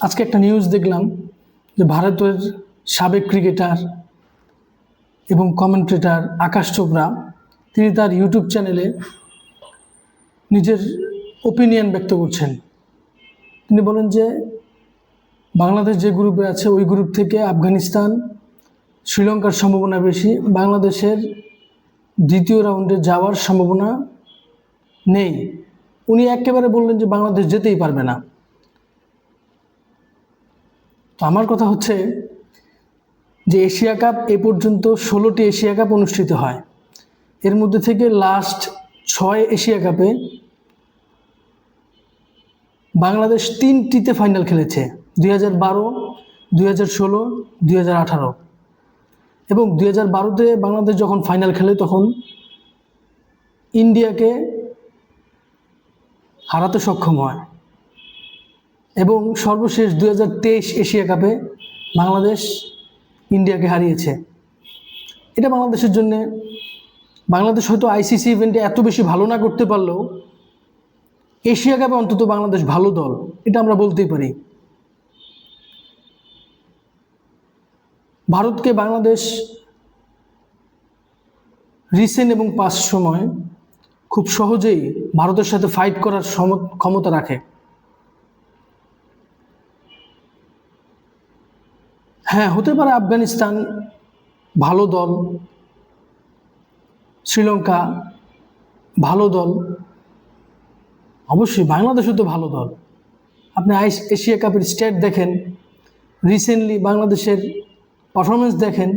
আজকে একটা নিউজ দেখলাম যে ভারতের সাবেক ক্রিকেটার এবং কমেন্ট্রেটার আকাশ চোপড়া, তিনি তার ইউটিউব চ্যানেলে নিজের ওপিনিয়ন ব্যক্ত করছেন। তিনি বলেন যে, বাংলাদেশ যে গ্রুপে আছে, ওই গ্রুপ থেকে আফগানিস্তান, শ্রীলঙ্কার সম্ভাবনা বেশি, বাংলাদেশের দ্বিতীয় রাউন্ডে যাওয়ার সম্ভাবনা নেই। উনি একেবারে বললেন যে বাংলাদেশ যেতেই পারবে না। তো আমার কথা হচ্ছে যে এশিয়া কাপ এ পর্যন্ত ষোলোটি এশিয়া কাপ অনুষ্ঠিত হয়। এর মধ্যে থেকে লাস্ট ছয় এশিয়া কাপে বাংলাদেশ তিনটিতে ফাইনাল খেলেছে, দুই হাজার বারো, দুই হাজার ষোলো, দুই হাজার আঠারো। এবং দুই হাজার বারোতে বাংলাদেশ যখন ফাইনাল খেলে, তখন ইন্ডিয়াকে হারাতে সক্ষম হয়। এবং সর্বশেষ দু হাজার তেইশ এশিয়া কাপে বাংলাদেশ ইন্ডিয়াকে হারিয়েছে। এটা বাংলাদেশের জন্য, বাংলাদেশ হয়তো আইসিসি ইভেন্টে এত বেশি ভালো না করতে পারলেও এশিয়া কাপে অন্তত বাংলাদেশ ভালো দল, এটা আমরা বলতেই পারি। ভারতকে বাংলাদেশ রিসেন্ট এবং পাস সময় খুব সহজেই ভারতের সাথে ফাইট করার ক্ষমতা রাখে। হ্যাঁ হতে পারে আফগানিস্তান, ভালো দল, শ্রীলঙ্কা, ভালো দল, অবশ্যই বাংলাদেশও তো ভালো দল। আপনি আইস, এশিয়া কাপের স্টেট দেখেন রিসেন্টলি বাংলাদেশের পারফরমেন্স দেখেন,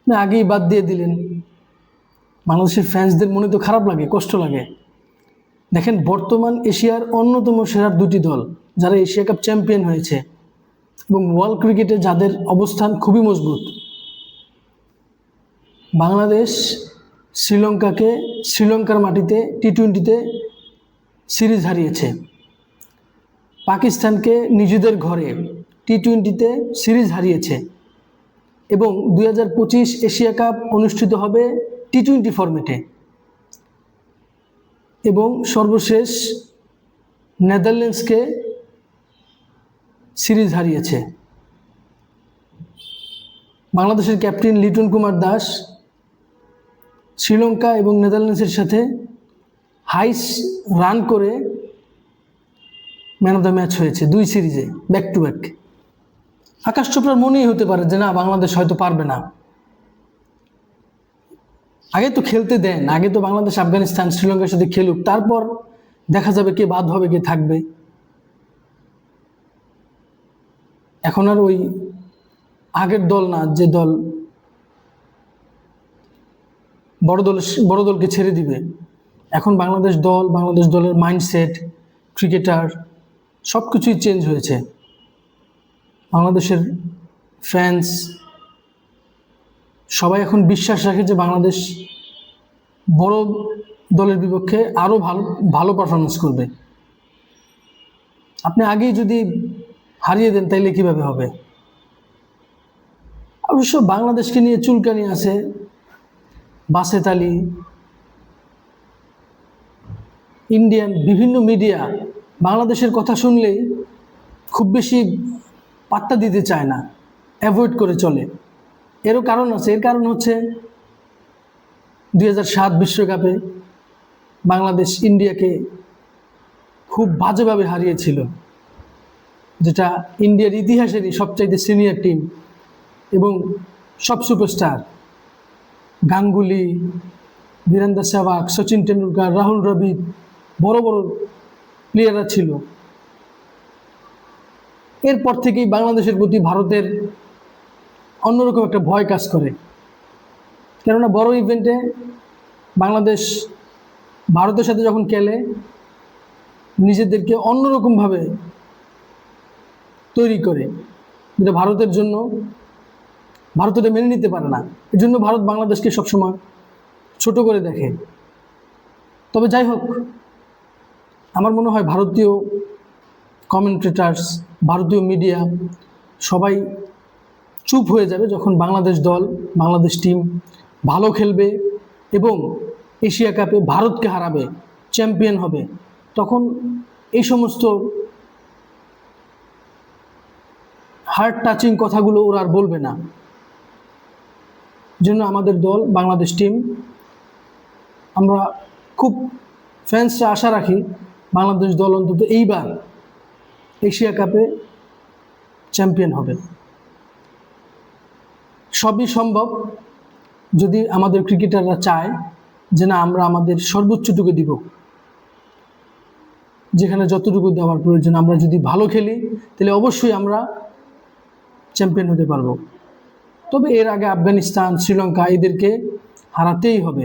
আপনি আগেই বাদ দিয়ে দিলেন। বাংলাদেশের ফ্যান্সদের মনে তো খারাপ লাগে, কষ্ট লাগে। দেখেন, বর্তমান এশিয়ার অন্যতম সেরার দুটি দল, যারা এশিয়া কাপ চ্যাম্পিয়ন হয়েছে। এবং ওয়ার্ল্ড ক্রিকেটে যাদের অবস্থান খুবই মজবুত, বাংলাদেশ শ্রীলঙ্কাকে শ্রীলঙ্কার মাটিতে টি টোয়েন্টিতে সিরিজ হারিয়েছে। পাকিস্তানকে নিজেদের ঘরে টি টোয়েন্টিতে সিরিজ হারিয়েছে এবং দুই হাজার পঁচিশ এশিয়া কাপ অনুষ্ঠিত হবে টি টোয়েন্টি ফরম্যাটে এবং সর্বশেষ নেদারল্যান্ডসকে সিরিজ হারিয়েছে। বাংলাদেশের ক্যাপ্টেন লিটন কুমার দাস, শ্রীলঙ্কা এবং নেদারল্যান্ডসের সাথে হাইস রান করে ম্যান অফ দ্য ম্যাচ হয়েছে দুই সিরিজে ব্যাক টু ব্যাক আকাশ চোপড়ার মনেই হতে পারে যে না, বাংলাদেশ হয়তো পারবে না। আগে তো খেলতে দেন, আগে তো বাংলাদেশ, আফগানিস্তান, শ্রীলঙ্কার সাথে খেলুক, তারপর দেখা যাবে কে বাদ হবে, কে থাকবে। এখন আর ওই আগের দল না, যে দল বড় দল, বড় দলকে ছেড়ে দিবে। এখন বাংলাদেশ দল, বাংলাদেশ দলের মাইন্ডসেট ক্রিকেটার সব কিছুই চেঞ্জ হয়েছে। বাংলাদেশের ফ্যান্স সবাই এখন বিশ্বাস রাখে যে বাংলাদেশ বড় দলের বিপক্ষে আরও ভালো ভালো পারফরমেন্স করবে। আপনি আগেই যদি হারিয়ে দেন, তাইলে কীভাবে হবে? অবশ্য বাংলাদেশকে নিয়ে চুলকানি আছে বাসেত আলী ইন্ডিয়ান বিভিন্ন মিডিয়া বাংলাদেশের কথা শুনলেই খুব বেশি পাত্তা দিতে চায় না, অ্যাভয়েড করে চলে। এরও কারণ আছে, এর কারণ হচ্ছে দুই সাত বিশ্বকাপে বাংলাদেশ ইন্ডিয়াকে খুব বাজেভাবে হারিয়েছিল। যেটা ইন্ডিয়ার ইতিহাসেরই সবচাইতে সিনিয়র টিম এবং সব সুপারস্টার গাঙ্গুলি, বীরেন্দ্র সেহবাগ, সচিন টেন্ডুলকার রাহুল দ্রাবিড় বড় বড় প্লেয়াররা ছিল। এরপর থেকেই বাংলাদেশের প্রতি ভারতের অন্যরকম একটা ভয় কাজ করে। কেননা বড় ইভেন্টে বাংলাদেশ ভারতের সাথে যখন খেলে, নিজেদেরকে অন্যরকমভাবে তৈরি করে। যেটা ভারতের জন্য ভারত এটা মেনে নিতে পারে না। এর জন্য ভারত বাংলাদেশকে সবসময় ছোট করে দেখে। তবে যাই হোক, আমার মনে হয় ভারতীয় কমেন্টেটার্স ভারতীয় মিডিয়া সবাই চুপ হয়ে যাবে যখন বাংলাদেশ দল, বাংলাদেশ টিম ভালো খেলবে এবং এশিয়া কাপে ভারতকে হারাবে চ্যাম্পিয়ন হবে। তখন এই সমস্ত হার্ট টাচিং কথাগুলো ওরা আর বলবে না। জন্য আমাদের দল, বাংলাদেশ টিম আমরা খুব ফ্যান্সরা আশা রাখি বাংলাদেশ দল অন্তত এইবার এশিয়া কাপে চ্যাম্পিয়ন হবে। সবই সম্ভব যদি আমাদের ক্রিকেটাররা চায় যে না, আমরা আমাদের সর্বোচ্চটুকু দিব। যেখানে যতটুকু দেওয়ার প্রয়োজন, আমরা যদি ভালো খেলি, তাহলে অবশ্যই আমরা চ্যাম্পিয়ন হতে পারব। তবে এর আগে আফগানিস্তান শ্রীলঙ্কা এদেরকে হারাতেই হবে।